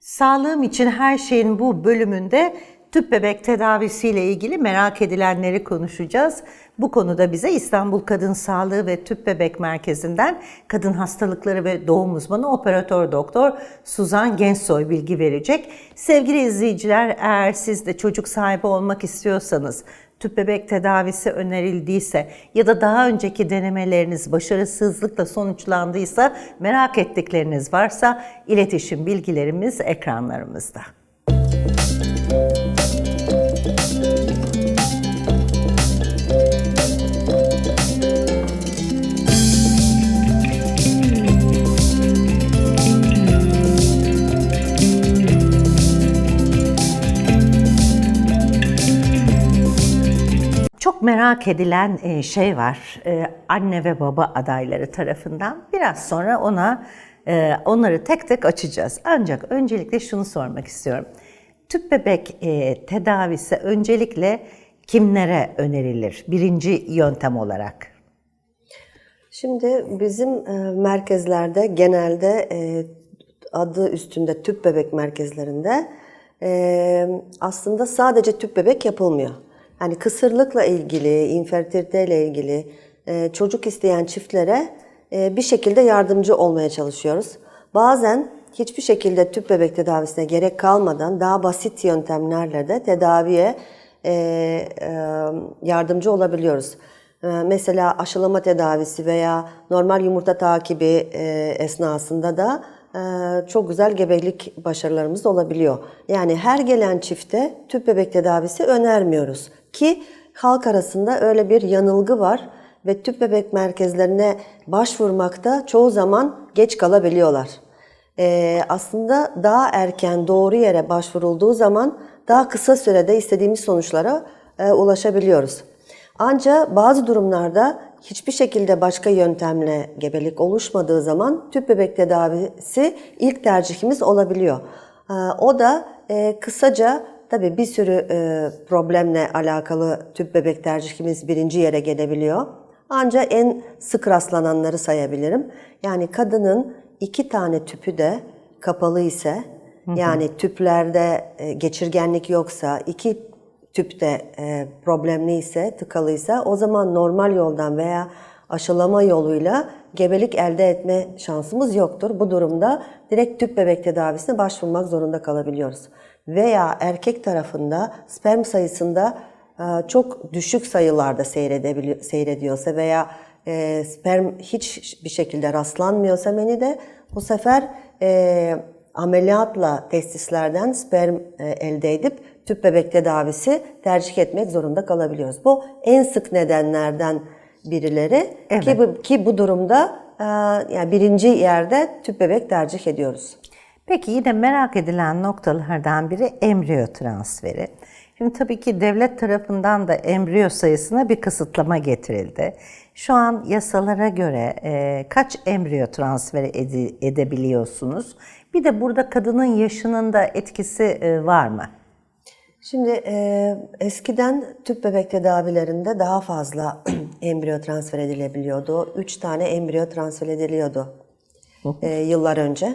Sağlığım için her şeyin bu bölümünde tüp bebek tedavisiyle ilgili merak edilenleri konuşacağız. Bu konuda bize İstanbul Kadın Sağlığı ve Tüp Bebek Merkezi'nden kadın hastalıkları ve doğum uzmanı operatör doktor Suzan Gençsoy bilgi verecek. Sevgili izleyiciler eğer siz de çocuk sahibi olmak istiyorsanız tüp bebek tedavisi önerildiyse ya da daha önceki denemeleriniz başarısızlıkla sonuçlandıysa merak ettikleriniz varsa iletişim bilgilerimiz ekranlarımızda. Merak edilen e, şey var e, anne ve baba adayları tarafından. Biraz sonra ona e, onları tek tek açacağız. Ancak öncelikle şunu sormak istiyorum. Tüp bebek tedavisi öncelikle kimlere önerilir birinci yöntem olarak? Şimdi bizim merkezlerde genelde adı üstünde tüp bebek merkezlerinde aslında sadece tüp bebek yapılmıyor. Yani kısırlıkla ilgili, infertilite ile ilgili e, çocuk isteyen çiftlere e, bir şekilde yardımcı olmaya çalışıyoruz. Bazen hiçbir şekilde tüp bebek tedavisine gerek kalmadan daha basit yöntemlerle de tedaviye e, yardımcı olabiliyoruz. Mesela aşılama tedavisi veya normal yumurta takibi esnasında da çok güzel gebelik başarılarımız olabiliyor. Yani her gelen çifte tüp bebek tedavisi önermiyoruz ki halk arasında öyle bir yanılgı var ve tüp bebek merkezlerine başvurmakta çoğu zaman geç kalabiliyorlar. Ee, aslında daha erken doğru yere başvurulduğu zaman daha kısa sürede istediğimiz sonuçlara e, ulaşabiliyoruz. Ancak bazı durumlarda hiçbir şekilde başka yöntemle gebelik oluşmadığı zaman tüp bebek tedavisi ilk tercihimiz olabiliyor. Ee, o da e, kısaca tabii bir sürü e, problemle alakalı tüp bebek tercihimiz birinci yere gelebiliyor. Ancak en sık rastlananları sayabilirim. Yani kadının iki tane tüpü de kapalı ise, yani tüplerde e, geçirgenlik yoksa, iki tüpte e, problemliyse, tıkalıysa o zaman normal yoldan veya aşılama yoluyla gebelik elde etme şansımız yoktur. Bu durumda direkt tüp bebek tedavisine başvurmak zorunda kalabiliyoruz. Veya erkek tarafında sperm sayısında e, çok düşük sayılarda seyrediyorsa veya e, sperm hiç bir şekilde rastlanmıyorsa menide bu sefer e, ameliyatla testislerden sperm e, elde edip tüp bebek tedavisi tercih etmek zorunda kalabiliyoruz. Bu en sık nedenlerden birileri Evet. ki bu, ki bu durumda e, yani birinci yerde tüp bebek tercih ediyoruz. Peki yine merak edilen noktalardan biri embriyo transferi. Şimdi tabii ki devlet tarafından da embriyo sayısına bir kısıtlama getirildi. Şu an yasalara göre e, kaç embriyo transferi ede- edebiliyorsunuz? Bir de burada kadının yaşının da etkisi e, var mı? Şimdi e, eskiden tüp bebek tedavilerinde daha fazla embriyo transfer edilebiliyordu. Üç tane embriyo transfer ediliyordu e, yıllar önce.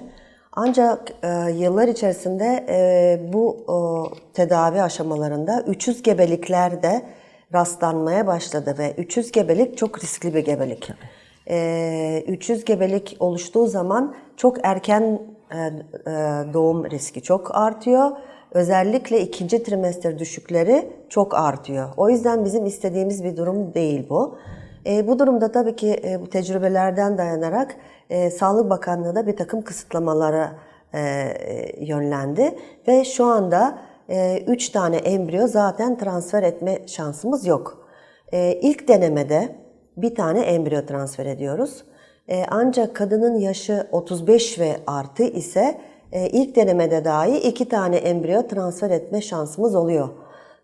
Ancak e, yıllar içerisinde e, bu e, tedavi aşamalarında 300 gebelikler de rastlanmaya başladı ve 300 gebelik çok riskli bir gebelik. E, 300 gebelik oluştuğu zaman çok erken e, e, doğum riski çok artıyor. Özellikle ikinci trimester düşükleri çok artıyor. O yüzden bizim istediğimiz bir durum değil bu. E, bu durumda tabii ki e, bu tecrübelerden dayanarak e, Sağlık Bakanlığı da bir takım kısıtlamalara e, e, yönlendi ve şu anda 3 tane embriyo zaten transfer etme şansımız yok. E, ilk denemede bir tane embriyo transfer ediyoruz. E, ancak kadının yaşı 35 ve artı ise e, ilk denemede dahi iki tane embriyo transfer etme şansımız oluyor.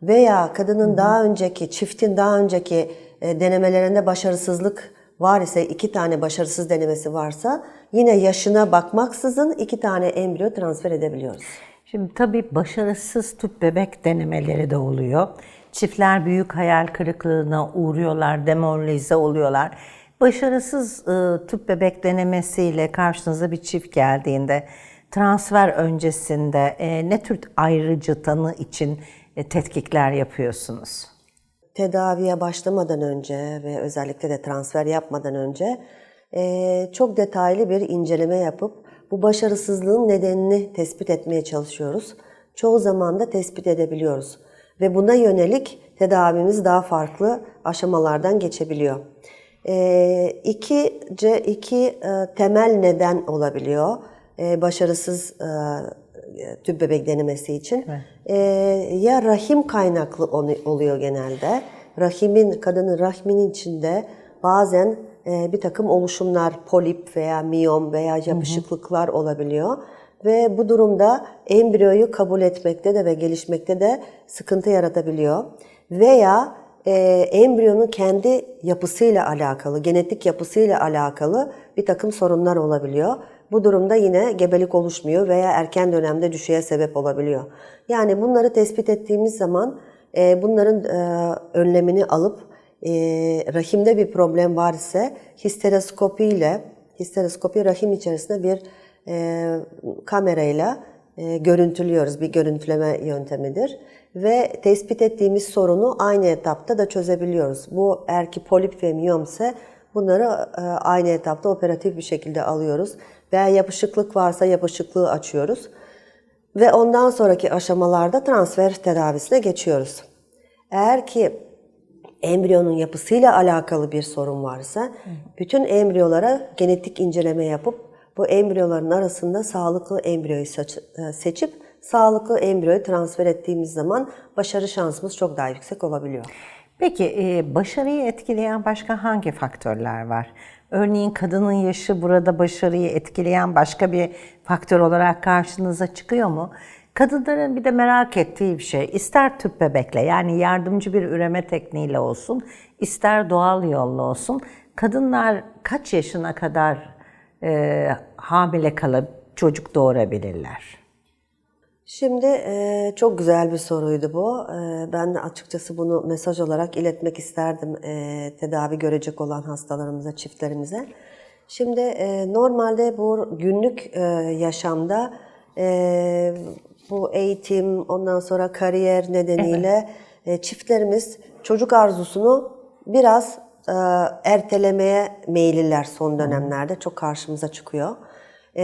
Veya kadının daha önceki, çiftin daha önceki e, denemelerinde başarısızlık var ise, iki tane başarısız denemesi varsa yine yaşına bakmaksızın iki tane embriyo transfer edebiliyoruz. Şimdi tabii başarısız tüp bebek denemeleri de oluyor. Çiftler büyük hayal kırıklığına uğruyorlar, demoralize oluyorlar. Başarısız e, tüp bebek denemesiyle karşınıza bir çift geldiğinde transfer öncesinde e, ne tür ayrıcı tanı için e, tetkikler yapıyorsunuz? Tedaviye başlamadan önce ve özellikle de transfer yapmadan önce eee, çok detaylı bir inceleme yapıp bu başarısızlığın nedenini tespit etmeye çalışıyoruz. Çoğu zaman da tespit edebiliyoruz ve buna yönelik tedavimiz daha farklı aşamalardan geçebiliyor. Eee iki, ce- iki e, temel neden olabiliyor e, başarısız e, tüp bebek denemesi için. Ee, ya rahim kaynaklı oluyor genelde. Rahimin, kadının rahminin içinde bazen e, bir takım oluşumlar, polip veya miyom veya yapışıklıklar olabiliyor. Ve bu durumda embriyoyu kabul etmekte de ve gelişmekte de sıkıntı yaratabiliyor. Veya e, embriyonun kendi yapısıyla alakalı, genetik yapısıyla alakalı bir takım sorunlar olabiliyor. Bu durumda yine gebelik oluşmuyor veya erken dönemde düşüğe sebep olabiliyor. Yani bunları tespit ettiğimiz zaman e, bunların e, önlemini alıp e, rahimde bir problem var ise histeroskopi ile histeroskopi rahim içerisinde bir e, kamerayla e, görüntülüyoruz. Bir görüntüleme yöntemidir. Ve tespit ettiğimiz sorunu aynı etapta da çözebiliyoruz. Bu eğer ki polip ve miyomse bunları e, aynı etapta operatif bir şekilde alıyoruz. Veya yapışıklık varsa yapışıklığı açıyoruz. Ve ondan sonraki aşamalarda transfer tedavisine geçiyoruz. Eğer ki embriyonun yapısıyla alakalı bir sorun varsa bütün embriyolara genetik inceleme yapıp bu embriyoların arasında sağlıklı embriyoyu e, seçip sağlıklı embriyoyu transfer ettiğimiz zaman başarı şansımız çok daha yüksek olabiliyor. Peki e, başarıyı etkileyen başka hangi faktörler var? Örneğin kadının yaşı burada başarıyı etkileyen başka bir faktör olarak karşınıza çıkıyor mu? Kadınların bir de merak ettiği bir şey, ister tüp bebekle yani yardımcı bir üreme tekniğiyle olsun, ister doğal yolla olsun, kadınlar kaç yaşına kadar e, hamile kalıp çocuk doğurabilirler? Şimdi e, çok güzel bir soruydu bu. E, ben de açıkçası bunu mesaj olarak iletmek isterdim e, tedavi görecek olan hastalarımıza, çiftlerimize. Şimdi e, normalde bu günlük e, yaşamda e, bu eğitim, ondan sonra kariyer nedeniyle e, çiftlerimiz çocuk arzusunu biraz e, ertelemeye meyilliler son dönemlerde. Çok karşımıza çıkıyor. E,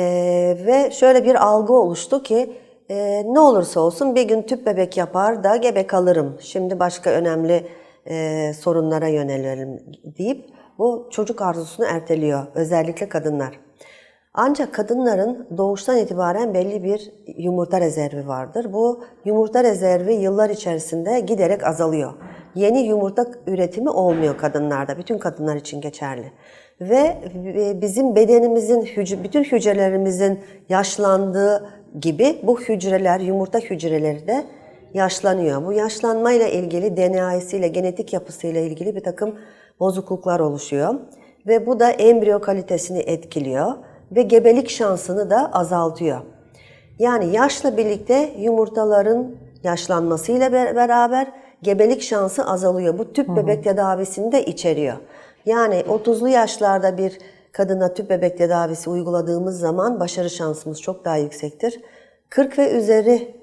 ve şöyle bir algı oluştu ki e, ne olursa olsun bir gün tüp bebek yapar da gebe kalırım. Şimdi başka önemli e, sorunlara yönelelim deyip bu çocuk arzusunu erteliyor. Özellikle kadınlar. Ancak kadınların doğuştan itibaren belli bir yumurta rezervi vardır. Bu yumurta rezervi yıllar içerisinde giderek azalıyor. Yeni yumurta üretimi olmuyor kadınlarda. Bütün kadınlar için geçerli. Ve bizim bedenimizin, bütün hücrelerimizin yaşlandığı gibi bu hücreler, yumurta hücreleri de yaşlanıyor. Bu yaşlanmayla ilgili DNA'sıyla, genetik yapısıyla ilgili bir takım bozukluklar oluşuyor. Ve bu da embriyo kalitesini etkiliyor ve gebelik şansını da azaltıyor. Yani yaşla birlikte yumurtaların yaşlanmasıyla be- beraber gebelik şansı azalıyor. Bu tüp bebek tedavisini de içeriyor. Yani 30'lu yaşlarda bir kadına tüp bebek tedavisi uyguladığımız zaman başarı şansımız çok daha yüksektir. 40 ve üzeri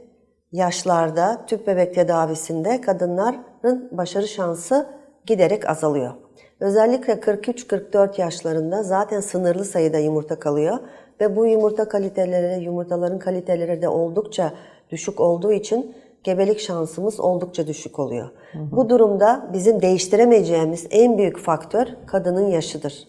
yaşlarda tüp bebek tedavisinde kadınların başarı şansı giderek azalıyor. Özellikle 43-44 yaşlarında zaten sınırlı sayıda yumurta kalıyor ve bu yumurta kaliteleri, yumurtaların kaliteleri de oldukça düşük olduğu için gebelik şansımız oldukça düşük oluyor. Bu durumda bizim değiştiremeyeceğimiz en büyük faktör kadının yaşıdır.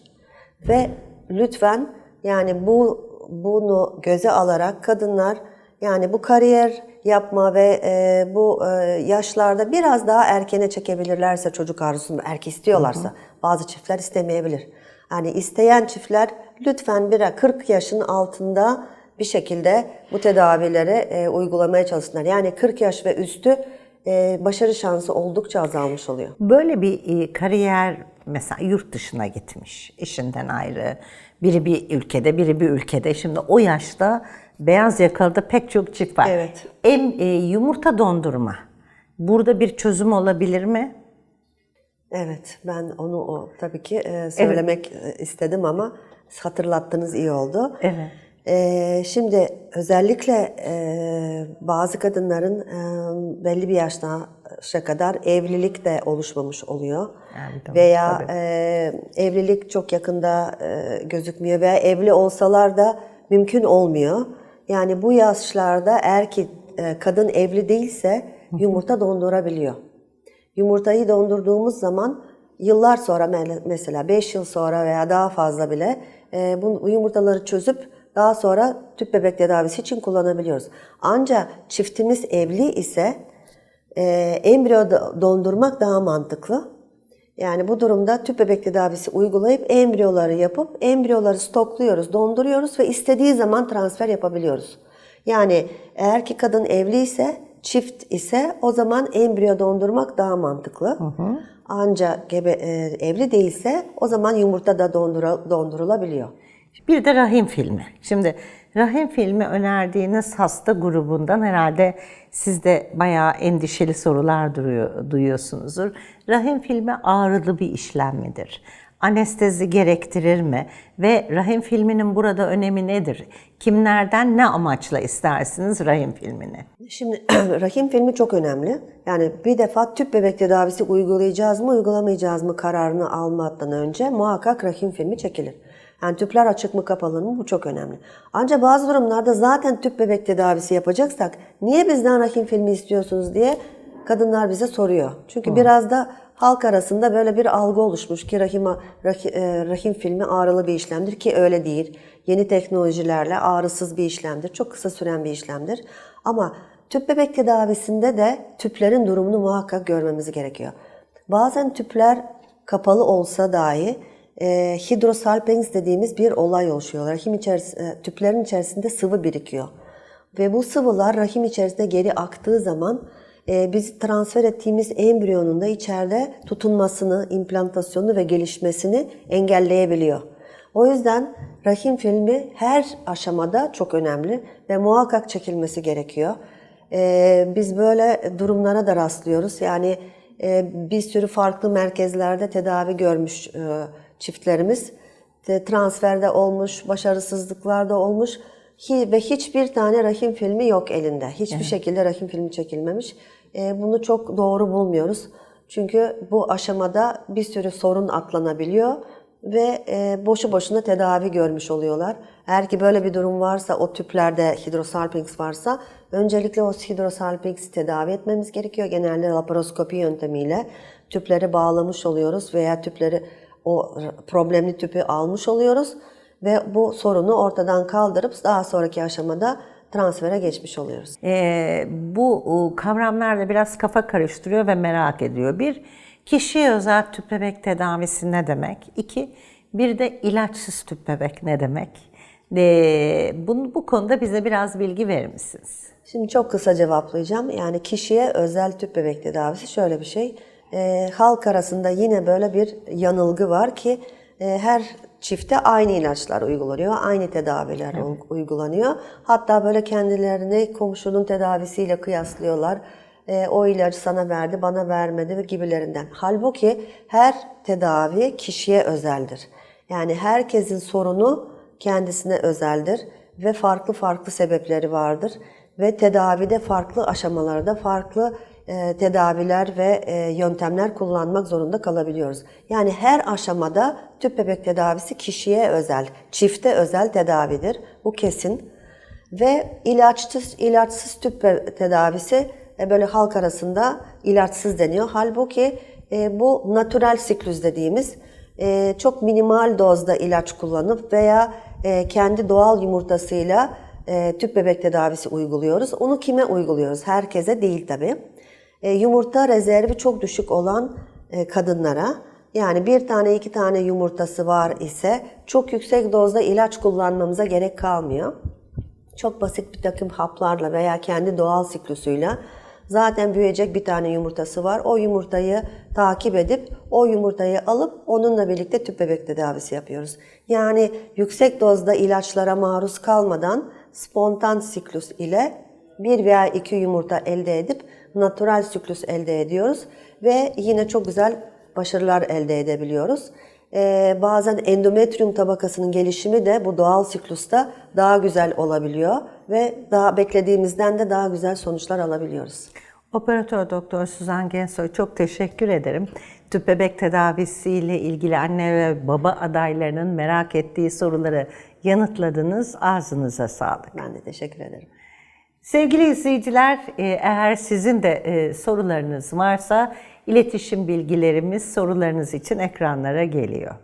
Ve lütfen yani bu bunu göze alarak kadınlar yani bu kariyer yapma ve e, bu e, yaşlarda biraz daha erkene çekebilirlerse çocuk arzusunu erkek istiyorlarsa bazı çiftler istemeyebilir. Yani isteyen çiftler lütfen bir 40 yaşın altında bir şekilde bu tedavileri e, uygulamaya çalışsınlar. Yani 40 yaş ve üstü e, başarı şansı oldukça azalmış oluyor. Böyle bir e, kariyer mesela yurt dışına gitmiş, eşinden ayrı. Biri bir ülkede, biri bir ülkede. Şimdi o yaşta beyaz yakalıda pek çok çift var. Evet. Em, e, yumurta dondurma. Burada bir çözüm olabilir mi? Evet, ben onu o tabii ki e, söylemek e, istedim ama hatırlattınız iyi oldu. Evet. Şimdi özellikle e, bazı kadınların e, belli bir yaşta kadar evlilik de oluşmamış oluyor. Yani tabii, veya tabii. e, evlilik çok yakında e, gözükmüyor veya evli olsalar da mümkün olmuyor. Yani bu yaşlarda eğer ki e, kadın evli değilse yumurta dondurabiliyor. Yumurtayı dondurduğumuz zaman yıllar sonra me- mesela 5 yıl sonra veya daha fazla bile e, bu yumurtaları çözüp daha sonra tüp bebek tedavisi için kullanabiliyoruz. Ancak çiftimiz evli ise e, embriyo dondurmak daha mantıklı. Yani bu durumda tüp bebek tedavisi uygulayıp embriyoları yapıp embriyoları stokluyoruz, donduruyoruz ve istediği zaman transfer yapabiliyoruz. Yani eğer ki kadın evli ise, çift ise o zaman embriyo dondurmak daha mantıklı. Ancak gebe, e, evli değilse o zaman yumurta da dondura, dondurulabiliyor. Bir de rahim filmi. Şimdi rahim filmi önerdiğiniz hasta grubundan herhalde siz de bayağı endişeli sorular duruyor, duyuyorsunuzdur. Rahim filmi ağrılı bir işlem midir? Anestezi gerektirir mi? Ve rahim filminin burada önemi nedir? Kimlerden ne amaçla istersiniz rahim filmini? Şimdi rahim filmi çok önemli. Yani bir defa tüp bebek tedavisi uygulayacağız mı uygulamayacağız mı kararını almadan önce muhakkak rahim filmi çekilir. Yani tüpler açık mı kapalı mı bu çok önemli. Ancak bazı durumlarda zaten tüp bebek tedavisi yapacaksak niye bizden rahim filmi istiyorsunuz diye kadınlar bize soruyor. Çünkü biraz da halk arasında böyle bir algı oluşmuş ki rahim, rahim, rahim filmi ağrılı bir işlemdir ki öyle değil. Yeni teknolojilerle ağrısız bir işlemdir. Çok kısa süren bir işlemdir. Ama tüp bebek tedavisinde de tüplerin durumunu muhakkak görmemiz gerekiyor. Bazen tüpler kapalı olsa dahi e, hidrosalpinx dediğimiz bir olay oluşuyor. Rahim içerisinde, tüplerin içerisinde sıvı birikiyor. Ve bu sıvılar rahim içerisinde geri aktığı zaman e, biz transfer ettiğimiz embriyonun da içeride tutunmasını, implantasyonu ve gelişmesini engelleyebiliyor. O yüzden rahim filmi her aşamada çok önemli ve muhakkak çekilmesi gerekiyor. E, biz böyle durumlara da rastlıyoruz. Yani e, bir sürü farklı merkezlerde tedavi görmüş e, çiftlerimiz. De, transferde olmuş, başarısızlıklar da olmuş. Ve hiçbir tane rahim filmi yok elinde. Hiçbir şekilde rahim filmi çekilmemiş. E, bunu çok doğru bulmuyoruz. Çünkü bu aşamada bir sürü sorun atlanabiliyor ve e, boşu boşuna tedavi görmüş oluyorlar. Eğer ki böyle bir durum varsa, o tüplerde hidrosalpinx varsa öncelikle o hidrosalpinx'i tedavi etmemiz gerekiyor. Genelde laparoskopi yöntemiyle tüpleri bağlamış oluyoruz veya tüpleri o problemli tüpü almış oluyoruz ve bu sorunu ortadan kaldırıp daha sonraki aşamada transfere geçmiş oluyoruz. Ee, bu kavramlar da biraz kafa karıştırıyor ve merak ediyor. Bir, kişiye özel tüp bebek tedavisi ne demek? İki, bir de ilaçsız tüp bebek ne demek? Ee, bunu, bu konuda bize biraz bilgi verir misiniz? Şimdi çok kısa cevaplayacağım. Yani kişiye özel tüp bebek tedavisi şöyle bir şey. Ee, halk arasında yine böyle bir yanılgı var ki e, her çifte aynı ilaçlar uygulanıyor, aynı tedaviler u- uygulanıyor. Hatta böyle kendilerini komşunun tedavisiyle kıyaslıyorlar. E, o ilacı sana verdi, bana vermedi ve gibilerinden. Halbuki her tedavi kişiye özeldir. Yani herkesin sorunu kendisine özeldir ve farklı farklı sebepleri vardır ve tedavide farklı aşamalarda farklı e, tedaviler ve e, yöntemler kullanmak zorunda kalabiliyoruz. Yani her aşamada tüp bebek tedavisi kişiye özel, çifte özel tedavidir. Bu kesin. Ve ilaçsız, ilaçsız tüp tedavisi e, böyle halk arasında ilaçsız deniyor. Halbuki e, bu natural siklüz dediğimiz e, çok minimal dozda ilaç kullanıp veya e, kendi doğal yumurtasıyla e, tüp bebek tedavisi uyguluyoruz. Onu kime uyguluyoruz? Herkese değil tabii. E, yumurta rezervi çok düşük olan e, kadınlara yani bir tane iki tane yumurtası var ise çok yüksek dozda ilaç kullanmamıza gerek kalmıyor. Çok basit bir takım haplarla veya kendi doğal siklüsüyle zaten büyüyecek bir tane yumurtası var. O yumurtayı takip edip o yumurtayı alıp onunla birlikte tüp bebek tedavisi yapıyoruz. Yani yüksek dozda ilaçlara maruz kalmadan spontan siklüs ile bir veya iki yumurta elde edip natural siklüs elde ediyoruz ve yine çok güzel başarılar elde edebiliyoruz. Ee, bazen endometrium tabakasının gelişimi de bu doğal siklusta daha güzel olabiliyor ve daha beklediğimizden de daha güzel sonuçlar alabiliyoruz. Operatör Doktor Suzan Gensoy çok teşekkür ederim. Tüp bebek tedavisiyle ilgili anne ve baba adaylarının merak ettiği soruları yanıtladınız. Ağzınıza sağlık. Ben de teşekkür ederim. Sevgili izleyiciler, e, eğer sizin de e, sorularınız varsa iletişim bilgilerimiz sorularınız için ekranlara geliyor.